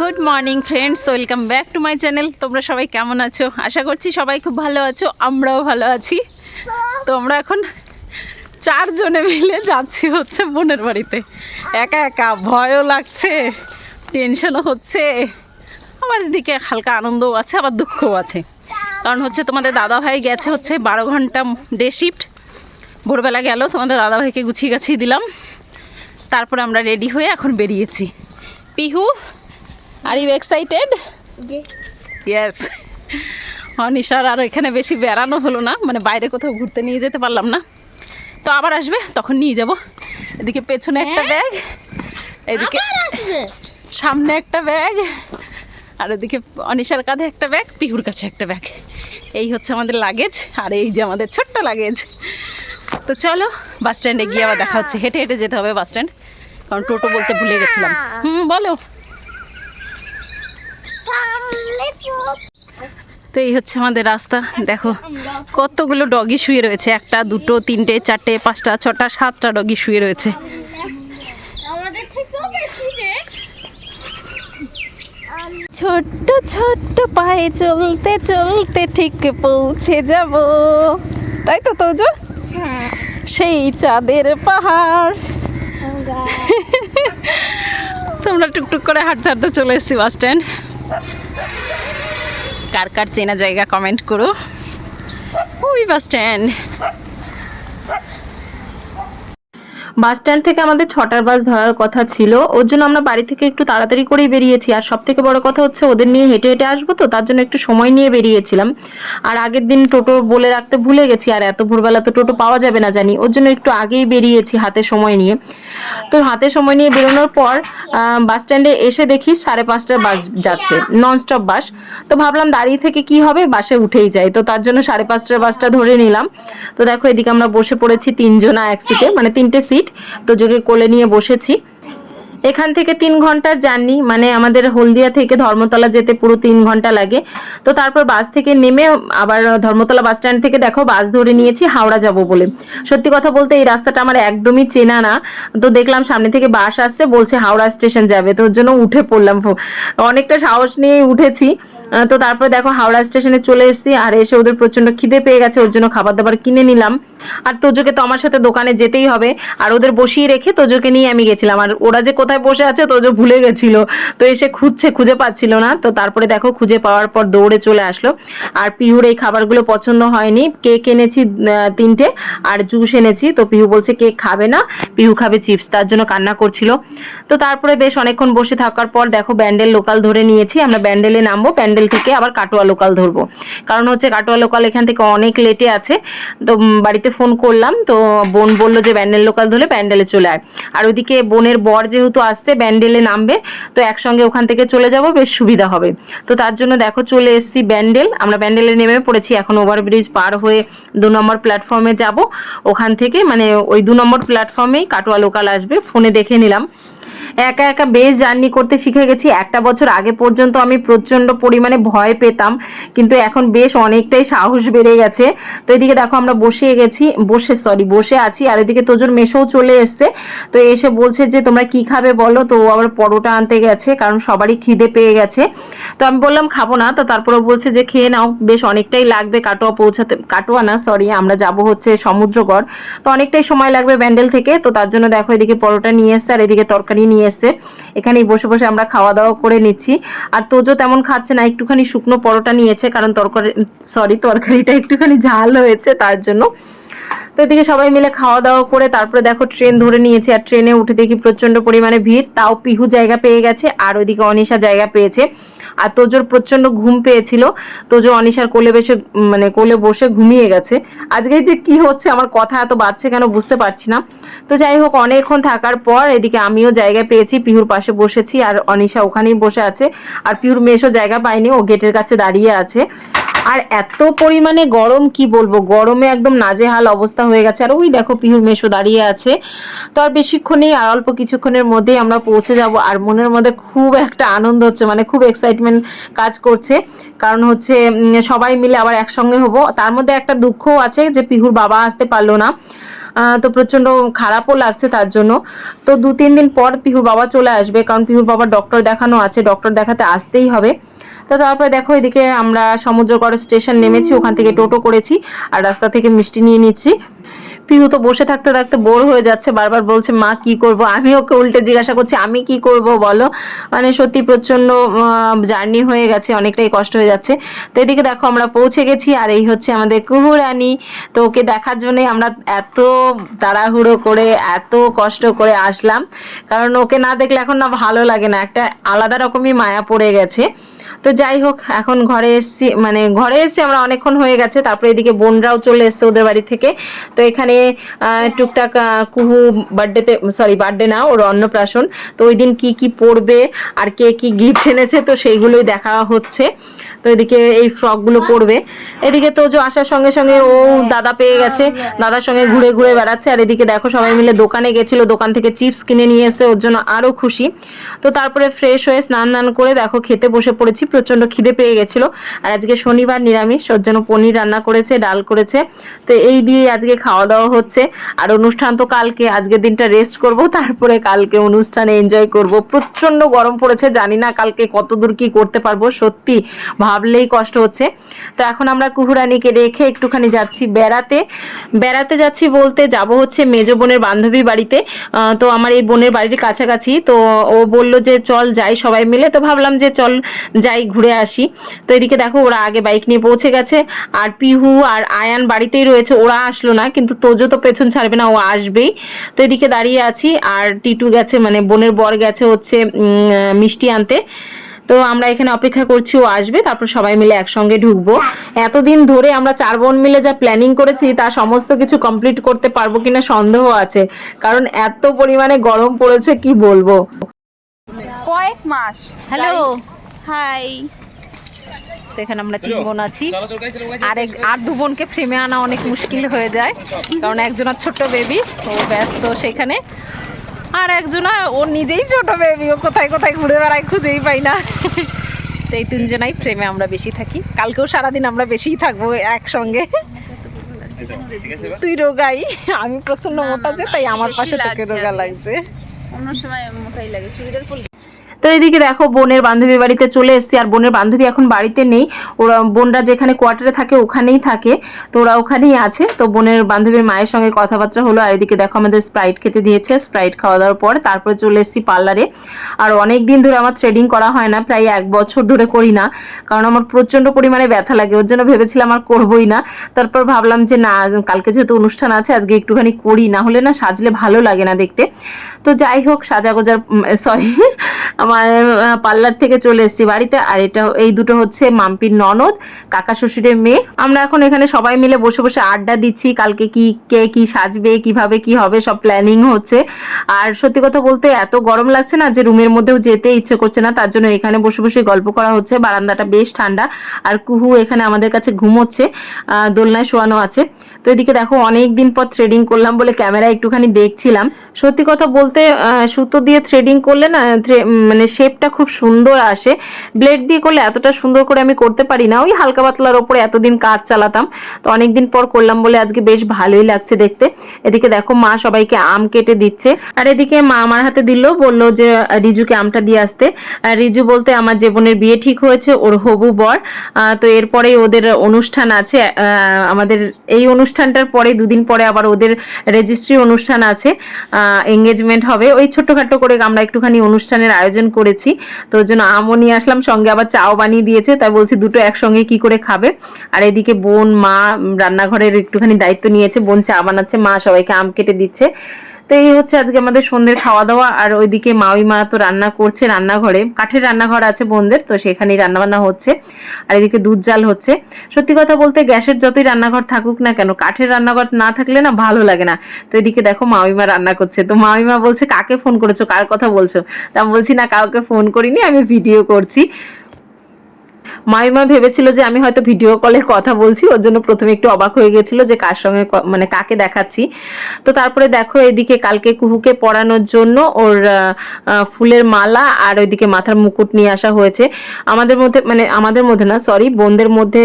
Good morning friends welcome back to my channel তোমরা সবাই কেমন আছো? আশা করছি সবাই খুব ভালো আছো, আমরাও ভালো আছি। তো আমরা এখন চারজনে মিলে যাচ্ছি হচ্ছে বোনের বাড়িতে। একা একা, ভয়ও লাগছে টেনশনও হচ্ছে। আমার এদিকে হালকা আনন্দও আছে, আবার দুঃখও আছে। কারণ হচ্ছে তোমাদের দাদা ভাই গেছে হচ্ছে বারো ঘণ্টা ডে শিফট ভোরবেলা গেল, তোমাদের দাদা ভাইকে গুছিয়ে গাছিয়ে দিলাম। তারপরে আমরা রেডি হয়ে এখন বেরিয়েছি। Pihu are you excited yes অনিশার আর এখানে বেশি বেড়ানো হলো না মানে বাইরে কোথাও ঘুরতে নিয়ে যেতে পারলাম না। তো আবার আসবে তখন নিয়ে যাব। এদিকে পেছনে একটা ব্যাগ এদিকে সামনে একটা ব্যাগ আর ওদিকে অনিশার কাঁধে একটা ব্যাগ পিহুর কাছে একটা ব্যাগ। এই হচ্ছে আমাদের লাগেজ আর এই যে আমাদের ছোট্ট লাগেজ। তো চলো বাস স্ট্যান্ডে গিয়ে আবার দেখা হচ্ছে। হেঁটে হেঁটে যেতে হবে বাস স্ট্যান্ড কারণ টোটো বলতে ভুলে গেছিলাম। হুম বলো। তো এই হচ্ছে আমাদের রাস্তা। দেখো কতগুলো ডগি শুয়ে রয়েছে। একটা দুটো তিনটে চারটে পাঁচটা ছটা সাতটা ডগি শুয়ে রয়েছে। ছোট্ট ছোট্ট পায়ে চলতে চলতে ঠিক পৌঁছে যাব। তাই তো তোজো? হ্যাঁ। সেই চাঁদের পাহাড়। তোমরা টুকটুক করে হাঁটতে হাঁটতে চলে এসেছি বাস স্ট্যান্ড কার কার চেনা জায়গা কমেন্ট করো। ওই বাস স্ট্যান্ড বাস স্ট্যান্ড থেকে আমাদের ছটার বাস ধরার কথা ছিল। ওর জন্য আমরা বাড়ি থেকে একটু তাড়াতাড়ি করেই বেরিয়েছি। আর সব থেকে বড় কথা হচ্ছে ওদের নিয়ে হেঁটে হেঁটে আসব তো, তার জন্য একটু সময় নিয়ে বেরিয়েছিলাম। আর আগের দিন টোটো বলে রাখতে ভুলে গেছি, আর এত ভোরবেলা তো টোটো পাওয়া যাবে না জানি। ওর জন্য একটু আগেই বেরিয়েছি হাতে সময় নিয়ে। তো হাতে সময় নিয়ে বেরোনোর পর বাস স্ট্যান্ডে এসে দেখি সাড়ে পাঁচটার বাস যাচ্ছে, ননস্টপ বাস। তো ভাবলাম দাঁড়িয়ে থেকে কি হবে? বাসে উঠেই যাই। তো তার জন্য সাড়ে পাঁচটার বাসটা ধরে নিলাম। তো দেখো এদিকে আমরা বসে পড়েছি তিনজনা এক সিটে মানে তিনটে সিট। তো যোগে কোলে নিয়ে বসেছি এখান থেকে তিন ঘণ্টার জার্নি মানে আমাদের হলদিয়া থেকে ধর্মতলা যেতে পুরো তিন ঘণ্টা লাগে। তো তারপর বাস থেকে নেমে আবার ধর্মতলা বাস স্ট্যান্ড থেকে দেখো বাস ধরে নিয়েছি, হাওড়া যাব বলে। সত্যি কথা বলতে এই রাস্তাটা আমার একদমই চেনা না। তো দেখলাম সামনে থেকে বাস আসছে, বলছে হাওড়া স্টেশন যাবে, তো ওর জন্য উঠে পড়লাম। অনেকটা সাহস নিয়ে উঠেছি। তো তারপরে দেখো হাওড়া স্টেশনে চলে এসেছি, আর এসে ওদের প্রচণ্ড খিদে পেয়ে গেছে, ওর জন্য খাবার দাবার কিনে নিলাম। আর তোজোকে তো আমার সাথে দোকানে যেতেই হবে, আর ওদের বসিয়ে রেখে তোজোকে নিয়ে আমি গেছিলাম। আর ওরা যে কোথায় বসে আছে তোজো ভুলে গেছিল। তো এসে খুঁজছে, খুঁজে পাচ্ছিল না। তো তারপরে দেখো, খুঁজে পাওয়ার পর দৌড়ে চলে আসলো। আর পিহুর এই খাবারগুলো পছন্দ হয়নি। কেক এনেছি তিনটে, আর জুস এনেছি। তো পিহু বলছে, কেক খাবে না। পিহু খাবে চিপস, তার জন্য কান্না করছিল। তো তারপরে বেশ অনেকক্ষণ বসে থাকার পর দেখো, ব্যান্ডেল লোকাল ধরে নিয়েছি। আমরা ব্যান্ডেলে নামবো, ব্যান্ডেল থেকে আবার কাটোয়া লোকাল ধরবো। কারণ হচ্ছে কাটোয়া লোকাল এখান থেকে অনেক লেটে আছে। তো বাড়িতে ফোন করলাম। তো বোন বলল যে, ব্যান্ডেল লোকাল ধরে ব্যান্ডেলে চলে আয়। আর ওইদিকে বোনের বর যেহেতু আসছে, ব্যান্ডেলে নামবে। তো একসঙ্গে ওখান থেকে চলে যাব, বেশ সুবিধা হবে। তো তার জন্য দেখো চলে এসেছি ব্যান্ডেল। আমরা ব্যান্ডেলে নেমে পড়েছি, এখন ওভারব্রিজ পার হয়ে দু নম্বর প্ল্যাটফর্মে যাব। ওখান থেকে মানে ওই দু নম্বর প্ল্যাটফর্মেই কাটোয়া লোকাল আসবে, ফোনে দেখে নিলাম। একা একা বেশ জার্নি করতে শিখে গেছি। একটা বছর আগে পর্যন্ত আমি প্রচণ্ড পরিমাণে ভয় পেতাম, কিন্তু এখন বেশ অনেকটাই সাহস বেড়ে গেছে। তো এদিকে দেখো আমরা বসে গেছি, বসে সরি বসে আছি, আর এদিকে তোজোর মেশোও চলে এসছে। তো এসে বলছে যে, তোমরা কি খাবে বলো? তো ও আবার পরোটা আনতে গেছে, কারণ সবারই খিদে পেয়ে গেছে। তো আমি বললাম, খাব না। তো তারপরে বলছে যে, খেয়ে নাও। বেশ অনেকটাই লাগবে কাটোয়া পৌঁছাতে, কাটোয়া না সরি আমরা যাব হচ্ছে সমুদ্রগড়। তো অনেকটাই সময় লাগবে ব্যান্ডেল থেকে। তো তার জন্য দেখো এদিকে পরোটা নিয়ে এসছে, আর এদিকে তরকারি নিয়ে এসছে এখানেই বসে বসে আমরা খাওয়া দাওয়া করে নিচ্ছি। আর তোজো তেমন খাচ্ছে না, একটুখানি শুকনো পরোটা নিয়েছে, কারণ তরকারি সরি তরকারিটা একটুখানি ঝাল হয়েছে, তার জন্য। তো এদিকে সবাই মিলে খাওয়া দাওয়া করে তারপরে দেখো ট্রেন ধরে নিয়েছে। আর ট্রেনে উঠে দেখি প্রচণ্ড পরিমাণে ভিড়। তাও পিহু জায়গা পেয়ে গেছে, আর ওইদিকে অনিশা জায়গা পেয়েছে। আর তোজোর প্রচণ্ড ঘুম পেয়েছিল। তোজো অনিশার কোলে বসে মানে কোলে বসে ঘুমিয়ে গেছে। আজকে যে কি হচ্ছে, আমার কথা এত বাচ্চা কেন বুঝতে পারছি না। তো যাই হোক, অনেকক্ষণ থাকার পর এদিকে আমিও জায়গা পেয়েছি, পিহুর পাশে বসেছি, আর অনিশা ওখানেই বসে আছে। আর পিহুর মেশো জায়গা পায়নি, ও গেটের কাছে দাঁড়িয়ে আছে। আর এত পরিমাণে গরম, কি বলব? গরমে একদম নাজেহাল অবস্থা হয়ে গেছে। আর ওই দেখো পিহুর মেশো দাঁড়িয়ে আছে। তো আর বেশিক্ষণেই, আর অল্প কিছুক্ষণের মধ্যেই আমরা পৌঁছে যাব। আর মনের মধ্যে খুব একটা আনন্দ হচ্ছে মানে খুব এক্সাইটমেন্ট কাজ করছে। কারণ হচ্ছে সবাই মিলে আবার একসঙ্গে হব। তার মধ্যে একটা দুঃখও আছে যে পিহুর বাবা আসতে পারল না। তো প্রচণ্ড খারাপও লাগছে তার জন্য। তো দু তিন দিন পর পিহুর বাবা চলে আসবে। কারণ পিহুর বাবা ডক্টর দেখানো আছে। ডক্টর দেখাতে আসতেই হবে। তো তারপরে দেখো এদিকে আমরা সমুদ্রগড় স্টেশন নেমেছি, ওখান থেকে টোটো করেছি আর রাস্তা থেকে মিষ্টি নিয়ে নিচ্ছি। পিহু তো বসে থাকতে থাকতে বোর হয়ে যাচ্ছে, বারবার বলছে, মা, কি করব? আমি ওকে উল্টে জিজ্ঞাসা করছি, আমি কি করব বলো? মানে সত্যি প্রচণ্ড জার্নি হয়ে গেছে, অনেকটাই কষ্ট হয়ে যাচ্ছে। তো এদিকে দেখো আমরা পৌঁছে গেছি, আর এই হচ্ছে আমাদের কুহুরানি। তো ওকে দেখার জন্য আমরা এত তাড়াহুড়ো করে, এত কষ্ট করে আসলাম। কারণ ওকে না দেখলে এখন না ভালো লাগে না, একটা আলাদা রকমই মায়া পড়ে গেছে। তো যাই হোক, এখন ঘরে এসছি মানে ঘরে এসে আমরা অনেকক্ষণ হয়ে গেছে, তারপরে এদিকে বোনরাও চলে এসছে ওদের বাড়ি থেকে। তো এখানে টুকটাক কুহু বার্থডেতে সরি বার্থডে না, ওর অন্নপ্রাশন। তো ওই দিন কী কী পরবে, আর কে কি গিফট এনেছে, তো সেইগুলোই দেখা হচ্ছে। তো এদিকে এই ফ্রকগুলো পরবে। এদিকে তোজো আসার সঙ্গে সঙ্গে ও দাদা পেয়ে গেছে, দাদার সঙ্গে ঘুরে ঘুরে বেড়াচ্ছে। আর এদিকে দেখো, সবাই মিলে দোকানে গেছিল, দোকান থেকে চিপস কিনে নিয়ে এসে ওর জন্য আরও খুশি। তো তারপরে ফ্রেশ হয়ে স্নান টান করে, দেখো, খেতে বসে পড়েছি। প্রচণ্ড খিদে পেয়ে গেছিল। আর আজকে শনিবার নিরামিষ, ওর জন্য পনির রান্না করেছে, ডাল করেছে। তো এই দিয়ে আজকে খাওয়া দাওয়া হচ্ছে। আর অনুষ্ঠান তো কালকে, আজকের দিনটা রেস্ট করব, তারপরে কালকে অনুষ্ঠানে এনজয় করব। প্রচণ্ড গরম পড়েছে, জানি না কালকে কত দূর কি করতে পারব, সত্যি ভাবলেই কষ্ট হচ্ছে। তো এখন আমরা কুহুরানিকে রেখে একটুখানি যাচ্ছি বেড়াতে। বেড়াতে যাচ্ছি বলতে যাব হচ্ছে মেজ বোনের বান্ধবীর বাড়িতে। তো আমার এই বোনের বাড়ির কাছাকাছি। তো ও বলল যে চল যাই সবাই মিলে। তো ভাবলাম যে চল যাই ঘুরে আসি। তো এদিকে দেখো ওরা আগে বাইক নিয়ে পৌঁছে গেছে। আর পিহু আর আয়ান বাড়িতেই রয়েছে ওরা আসলো না কিন্তু তোজো তো পেছন ছাড়বে না ও আসবেই। তো এদিকে দাঁড়িয়ে আছি আর টিটু গেছে মানে বোনের বর গেছে হচ্ছে মিষ্টি আনতে। তো আমরা এখানে অপেক্ষা করছি ও আসবে তারপর সবাই মিলে একসঙ্গে ঢুকবো। এতদিন ধরে আমরা চার বোন মিলে যা প্ল্যানিং করেছি তা সমস্ত কিছু কমপ্লিট করতে পারব কিনা সন্দেহ আছে। কারণ এত পরিমাণে গরম পড়েছে কি বলব? কয়েক মাস। Hello hi. তো এখানে আমরা তিন বোন আছি। আর এক আর দু বোনকে ফ্রেমে আনা অনেক মুশকিল হয়ে যায়। কারণ একজনের ছোট বেবি ও ব্যস্ত সেখানে। আর একজনা ও নিজেই ছোট বেবি ও কোথায় কোথায় ঘুরে বেড়ায় খুঁজেই পাই না। তো এই তিনজনাই ফ্রেমে আমরা বেশি থাকি। কালকেও সারাদিন আমরা বেশিই থাকব একসঙ্গে। তুই রোগাই। আমি প্রচণ্ড মোটা যে তাই আমার পাশে তোকে লাগছে রোগা লাগছে। অন্য সময় মোটাই লাগে। চুড়িদার তো এদিকে দেখো, বোনের বান্ধবীর বাড়িতে চলে এসেছি। আর বোনের বান্ধবী এখন বাড়িতে নেই। ওরা, বোনরা যেখানে কোয়ার্টারে থাকে, ওখানেই থাকে। তো ওরা ওখানেই আছে। তো বোনের বান্ধবীর মায়ের সঙ্গে কথাবার্তা হলো। আর এদিকে দেখো, আমাদের স্প্রাইট খেতে দিয়েছে। স্প্রাইট খাওয়া দাওয়ার পর তারপরে চলে এসেছি পার্লারে। আর অনেক দিন ধরে আমার থ্রেডিং করা হয় না। প্রায় এক বছর ধরে করি না। কারণ আমার প্রচণ্ড পরিমাণে ব্যথা লাগে। ওর জন্য ভেবেছিলাম আর করবোই না। তারপর ভাবলাম যে, না, কালকে যেহেতু অনুষ্ঠান আছে, আজকে একটুখানি করি। না হলে না সাজলে ভালো লাগে না দেখতে। তো যাই হোক সাজা গোজার সরি আমার পার্লার থেকে চলে এসেছি বাড়িতে। আর এটা, এই দুটো হচ্ছে মাম্পির ননদ, কাকা শ্বশুরের মেয়ে। আমরা এখন এখানে সবাই মিলে বসে বসে আড্ডা দিচ্ছি, কালকে কি, কে কি সাজবে, কীভাবে কি হবে, সব প্ল্যানিং হচ্ছে। আর সত্যি কথা বলতে এত গরম লাগছে না যে রুমের মধ্যেও যেতে ইচ্ছে করছে না, তার জন্য এখানে বসে বসে গল্প করা হচ্ছে। বারান্দাটা বেশ ঠান্ডা, আর কুহু এখানে আমাদের কাছে ঘুমোচ্ছে দোলনায় শোয়ানো আছে। তো এদিকে দেখো, অনেক দিন পর থ্রেডিং করলাম বলে ক্যামেরা একটুখানি দেখছিলাম। সত্যি কথা বলতে সুতো দিয়ে থ্রেডিং করলে না মানে শেপটা খুব সুন্দর আসে। ব্লেড দিয়ে করলে এতটা সুন্দর করে আমি করতে পারি না। ওই হালকা পাতলার ওপরে এতদিন কাজ চালাতাম। তো অনেকদিন পর করলাম বলে আজকে বেশ ভালোই লাগছে দেখতে। এদিকে দেখো মা সবাইকে আম কেটে দিচ্ছে। আর এদিকে মা আমার হাতে দিল, বলল যে রিজুকে আমটা দিয়ে আসতে। রিজু বলতে আমার যে বোনের বিয়ে ঠিক হয়েছে, ওর হবু বর। তো এরপরেই ওদের অনুষ্ঠান আছে। আমাদের এই অনুষ্ঠানটার পরে, দুদিন পরে আবার ওদের রেজিস্ট্রি অনুষ্ঠান আছে। এঙ্গেজমেন্ট হবে। ওই ছোট্টখাটো করে আমরা একটুখানি অনুষ্ঠানের আয়োজন করেছি। তো ওই জন্য আমও নিয়ে আসলাম, সঙ্গে আবার চাও বানিয়ে দিয়েছে, তাই বলছি দুটো একসঙ্গে কি করে খাবে? আর এদিকে বোন, মা, রান্নাঘরের একটুখানি দায়িত্ব নিয়েছে, বোন চা বানাচ্ছে, মা সবাইকে আম কেটে দিচ্ছে। তো এই হচ্ছে আজকে আমাদের সন্ধ্যের খাওয়া দাওয়া আর ওইদিকে মাউই মা তো রান্না করছে রান্নাঘরে। কাঠের রান্নাঘর আছে বোনদের, তো সেখানেই রান্নাবান্না হচ্ছে। আর এদিকে দুধ জাল হচ্ছে। সত্যি কথা বলতে গ্যাসের যতই রান্নাঘর থাকুক না কেন, কাঠের রান্নাঘর না থাকলে না ভালো লাগে না। তো এদিকে দেখো মাউইমা রান্না করছে। তো মাউইমা বলছে, কাকে ফোন করেছ? কার কথা বলছো? তা বলছি, না, কাউকে ফোন করিনি, আমি ভিডিও করছি। মাইমা ভেবেছিল যে আমি হয়তো ভিডিও কলে কথা বলছি, ওর জন্য প্রথমে একটু অবাক হয়ে গেছিল যে কার সঙ্গে মানে কাকে দেখাচ্ছি। তো তারপরে দেখো এদিকে কালকে কুহুকে পরানোর জন্য ওর ফুলের মালা আর ওইদিকে মাথার মুকুট নিয়ে আসা হয়েছে। আমাদের মধ্যে মানে আমাদের মধ্যে না সরি বোনদের মধ্যে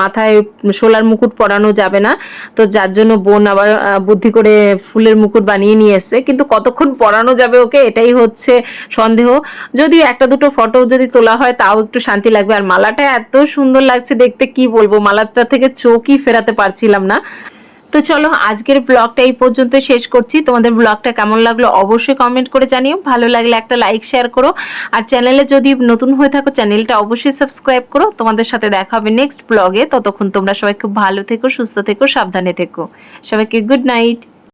মাথায় সোলার মুকুট পরানো যাবে না। তো যার জন্য বোন আবার বুদ্ধি করে ফুলের মুকুট বানিয়ে নিয়ে এসছে। কিন্তু কতক্ষণ পরানো যাবে ওকে? এটাই হচ্ছে সন্দেহ। যদি একটা দুটো ফটো যদি তোলা হয়, তাও একটু শান্তি লাগবে। আর মালাটা এত সুন্দর লাগছে দেখতে, কি বলব? মালাটা থেকে চোখই ফেরাতে পারছিলাম না। তো চলো, আজকের ব্লগটা এই পর্যন্ত শেষ করছি। তোমাদের ব্লগটা কেমন লাগল অবশ্যই কমেন্ট করে জানিও। ভালো লাগলে একটা লাইক শেয়ার করো। আর চ্যানেলে যদি নতুন হয়ে থাকো চ্যানেলটা অবশ্যই সাবস্ক্রাইব করো। তোমাদের সাথে দেখা হবে নেক্সট ব্লগে ততক্ষণ তোমরা সবাই খুব ভালো থেকো, সুস্থ থেকো, সাবধানে থেকো। সবাইকে গুড নাইট